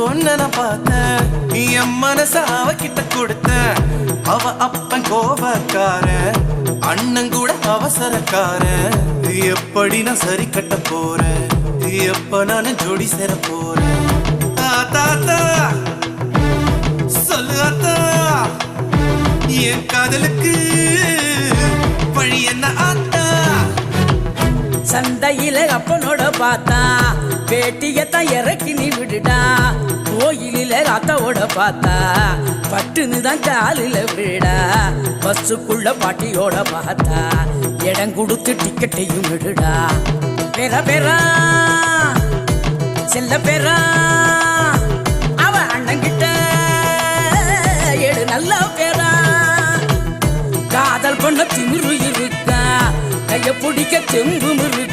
பொண்ண நான் பார்த்தேன். என் மனச அவகிட்ட கொடுத்த அவ அப்பன் கோபக்கார அண்ணன் கூட அவசரக்கார எப்படி நான் சரி கட்ட போறேன்? எப்ப நான் ஜோடி சேர போறேன்? தாத்தா ஆத்தா, சொல்லு என் காதலுக்கு வழி என்ன ஆத்தா சந்தையில அப்பனோட பார்த்தா பேட்டியத்தான் இறக்கி நீ விடுடா பார்த்தா பட்டுன்னு தான் காலில் விடா பஸ்ஸுக்குள்ள பாட்டியோட பார்த்தா இடம் கொடுத்து டிக்கெட்டையும் விடுடா பெற பெறா செல்ல பெறா அவ அண்ணங்கிட்ட எடு நல்ல பேரா. காதல் பண்ண திமிரு இருக்கா? கைய பிடிக்க தெம்பும் இருக்கா?